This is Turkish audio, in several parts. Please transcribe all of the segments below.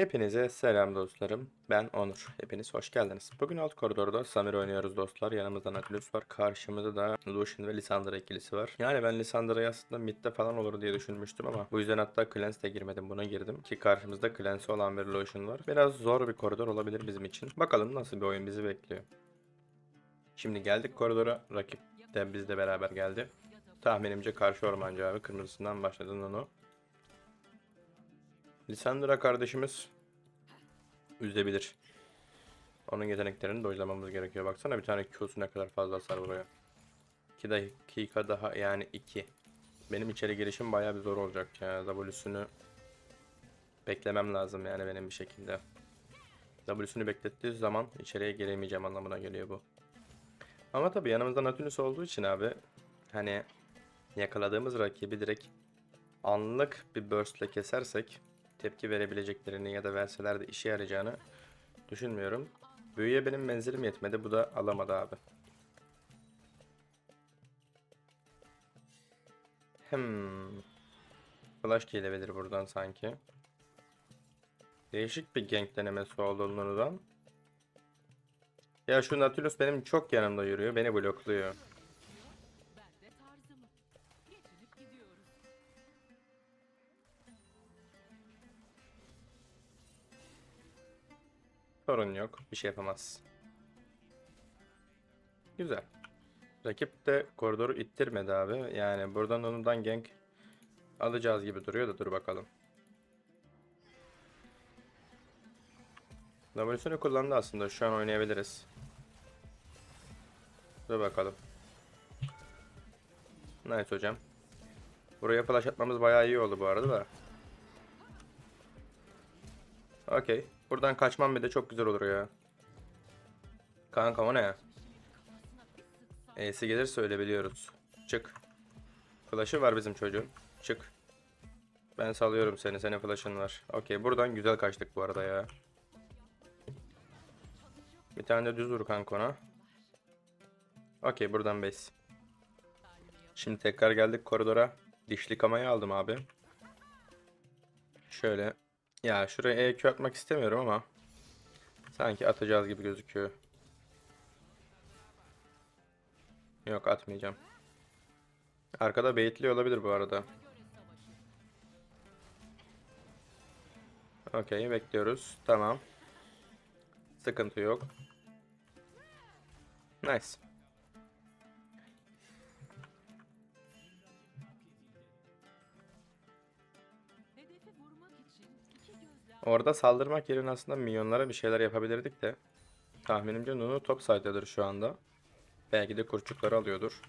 Hepinize selam dostlarım. Ben Onur. Hepiniz hoş geldiniz. Bugün alt koridorda Samir oynuyoruz dostlar. Yanımızda Nautilus var. Karşımızda da Lucian ve Lissandra ikilisi var. Yani ben Lissandra'yı aslında midde falan olur diye düşünmüştüm ama bu yüzden hatta Clans'e girmedim. Buna girdim ki karşımızda Clans'e olan bir Lucian var. Biraz zor bir koridor olabilir bizim için. Bakalım nasıl bir oyun bizi bekliyor. Şimdi geldik koridora. Rakip de bizle beraber geldi. Tahminimce karşı ormancı abi. Kırmızısından başladın onu. Lisandra kardeşimiz üzebilir. Onun yeteneklerini dojlamamız gerekiyor. Baksana bir tane Q'su ne kadar fazla hasar vuruyor. 2 dakika daha yani 2. Benim içeri girişim bayağı bir zor olacak ya. W'sünü beklemem lazım yani benim bir şekilde. W'sünü beklettiği zaman içeriye giremeyeceğim anlamına geliyor bu. Ama tabii yanımızda Nautilus olduğu için abi hani yakaladığımız rakibi direkt anlık bir burst ile kesersek tepki verebileceklerini ya da verseler de işe yarayacağını düşünmüyorum. Büyüye benim menzilim yetmedi. Bu da alamadı abi. Hmm. Flash gelebilir buradan sanki. Değişik bir gank denemesi oldu Nunu'dan. Ya şu Nautilus benim çok yanımda yürüyor. Beni blokluyor. Sorun yok. Bir şey yapamaz. Güzel. Rakip de koridoru ittirmedi abi. Yani buradan onundan gank alacağız gibi duruyor da dur bakalım. W'sunu kullandı aslında. Şu an oynayabiliriz. Dur bakalım. Nice hocam. Buraya flash atmamız bayağı iyi oldu bu arada da. Okey. Buradan kaçmam bir de çok güzel olur ya. Kanka o ne? E'si gelirse öyle biliyoruz. Çık. Flash'ı var bizim çocuğun. Çık. Ben salıyorum seni. Senin flash'ın var. Okey. Buradan güzel kaçtık bu arada ya. Bir tane de düz vur kanka ona. Okey. Buradan base. Şimdi tekrar geldik koridora. Dişli kamayı aldım abi. Şöyle. Ya şuraya EQ atmak istemiyorum ama. Sanki atacağız gibi gözüküyor. Yok atmayacağım. Arkada baitli olabilir bu arada. Okey bekliyoruz. Tamam. Sıkıntı yok. Nice. Orada saldırmak yerine aslında minyonlara bir şeyler yapabilirdik de. Tahminimce Nunu top side'dadır şu anda. Belki de kurçukları alıyordur.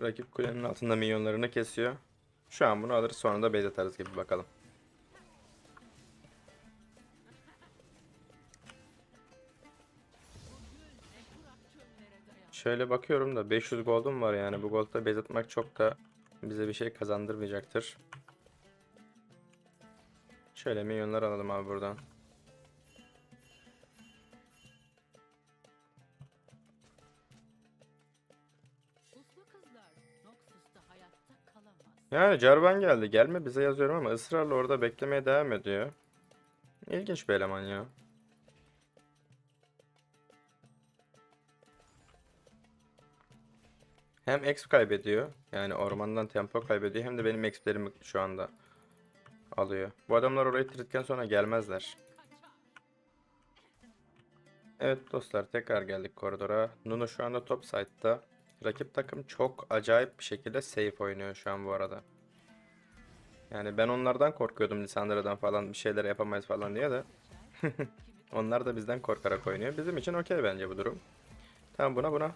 Rakip kulenin altında minyonlarını kesiyor. Şu an bunu alırız sonra da base atarız gibi bakalım. Şöyle bakıyorum da 500 gold'um var yani bu gold'da base atmak çok da bize bir şey kazandırmayacaktır. Şöyle milyonlar alalım abi buradan. Yani Jarvan geldi. Gelme bize yazıyorum ama ısrarla orada beklemeye devam ediyor. İlginç bir eleman ya. Hem exp kaybediyor. Yani ormandan tempo kaybediyor. Hem de benim exp'lerimi şu anda alıyor. Bu adamlar orayı bitirdikten sonra gelmezler. Evet dostlar tekrar geldik koridora. Nuno şu anda top side'da. Rakip takım çok acayip bir şekilde safe oynuyor şu an bu arada. Yani ben onlardan korkuyordum Lissandra'dan falan bir şeyler yapamayız falan diye de. Onlar da bizden korkarak oynuyor. Bizim için okey bence bu durum. Tamam buna buna.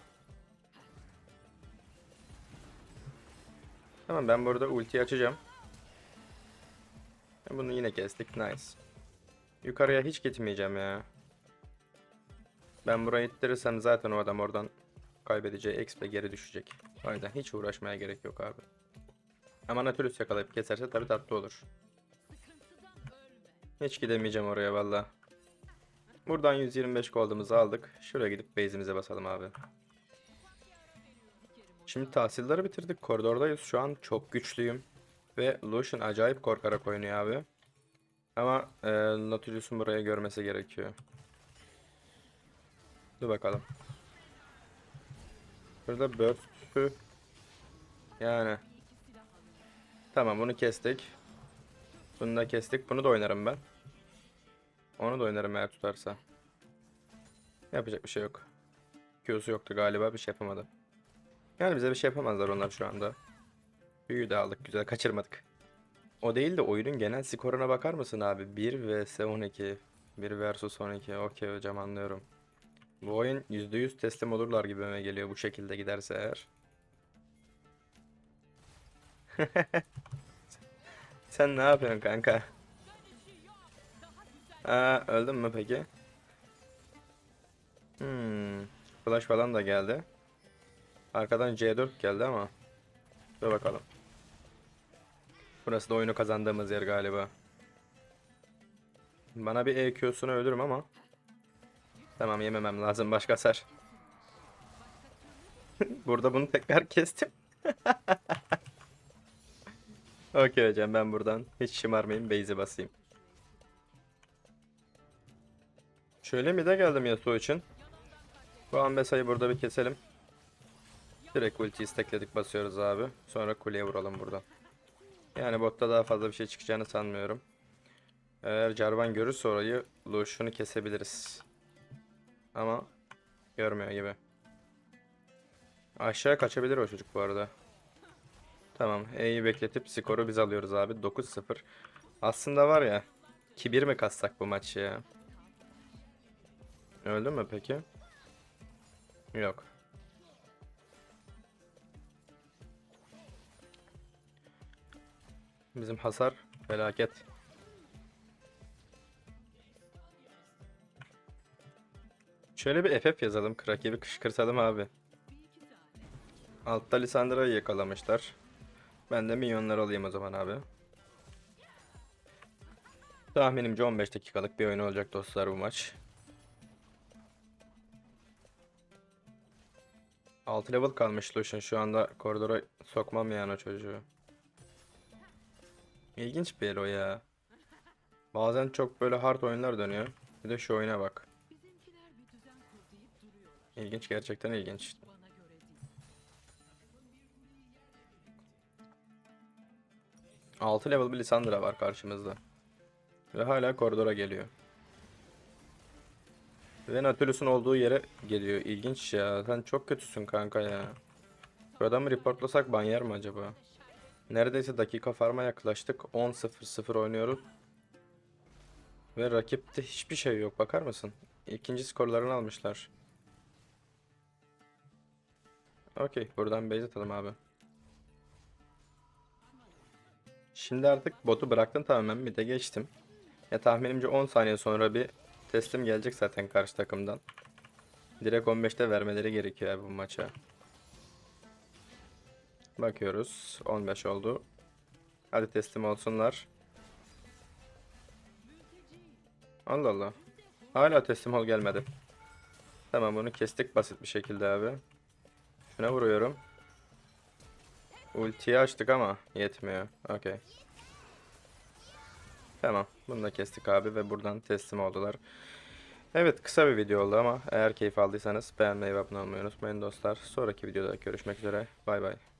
Tamam ben burada ulti açacağım. Bunu yine kestik. Nice. Yukarıya hiç gitmeyeceğim ya. Ben burayı ittirirsem zaten o adam oradan kaybedeceği XP geri düşecek. O yüzden hiç uğraşmaya gerek yok abi. Ama Nautilus yakalayıp keserse tabii tatlı olur. Hiç gidemeyeceğim oraya valla. Buradan 125 gold'umuzu aldık. Şuraya gidip base'imize basalım abi. Şimdi tahsilleri bitirdik. Koridordayız. Şu an çok güçlüyüm. Ve Lucian acayip korkarak oynuyor abi. Ama e, Nautilus'un burayı görmesi gerekiyor. Dur bakalım. Burada Burst'ü yani tamam bunu kestik. Bunu da kestik. Bunu da oynarım ben. Onu da oynarım eğer tutarsa. Yapacak bir şey yok. Q'su yoktu galiba bir şey yapamadı. Yani bize bir şey yapamazlar onlar şu anda. Büyüyü de aldık güzel kaçırmadık. O değil de oyunun genel skoruna bakar mısın abi? 1 vs 12. 1 vs 12. Okey hocam anlıyorum. Bu oyun %100 teslim olurlar gibime geliyor bu şekilde giderse eğer. Sen ne yapıyorsun kanka? Aa, öldün mü peki? Hmm. Flash falan da geldi. Arkadan C4 geldi ama. Dur bakalım. Burası da oyunu kazandığımız yer galiba. Bana bir EQ'sunu ölürüm ama. Tamam yememem lazım başka hasar. Burada bunu tekrar kestim. Okey hocam ben buradan hiç şımarmayayım base'e basayım. Şöyle mi de geldim Yasuo için. Bu Ambesa'yı burada bir keselim. Direkt ultiyi stekledik basıyoruz abi. Sonra kuleye vuralım buradan. Yani botta daha fazla bir şey çıkacağını sanmıyorum. Eğer Jarvan görürse orayı Lucian'ı kesebiliriz. Ama görmüyor gibi. Aşağı kaçabilir o çocuk bu arada. Tamam. E'yi bekletip skoru biz alıyoruz abi. 9-0. Aslında var ya. 2-1 mi kassak bu maçı ya? Öldü mü peki? Yok. Bizim hasar felaket. Şöyle bir FF yazalım. Rakibi kışkırtalım abi. Altta Lissandra'yı yakalamışlar. Ben de minyonlar alayım o zaman abi. Tahminimce 15 dakikalık bir oyun olacak dostlar bu maç. 6 level kalmış Lucian şu anda koridora sokmam yani o çocuğu. İlginç bir yer o ya. Bazen çok böyle hard oyunlar dönüyor. Bir de şu oyuna bak. İlginç gerçekten ilginç. 6 level bir Lissandra var karşımızda. Ve hala koridora geliyor. Ve Nautilus'un olduğu yere geliyor. İlginç ya. Sen çok kötüsün kanka ya. Bu adamı reportlasak ban yer mi acaba? Neredeyse dakika farma yaklaştık. 10-0-0 oynuyoruz. Ve rakipte hiçbir şey yok. Bakar mısın? İkinci skorlarını almışlar. Okey. Buradan base atalım abi. Şimdi artık botu bıraktım tamamen bir de geçtim. Ya tahminimce 10 saniye sonra bir teslim gelecek zaten karşı takımdan. Direkt 15'te vermeleri gerekiyor bu maça. Bakıyoruz. 15 oldu. Hadi teslim olsunlar. Allah Allah. Hala teslim ol gelmedi. Tamam bunu kestik basit bir şekilde abi. Şuna vuruyorum. Ultiyi açtık ama yetmiyor. Okey. Tamam. Bunu da kestik abi ve buradan teslim oldular. Evet kısa bir video oldu ama eğer keyif aldıysanız beğenmeyi ve abone olmayı unutmayın dostlar. Sonraki videoda görüşmek üzere. Bay bay.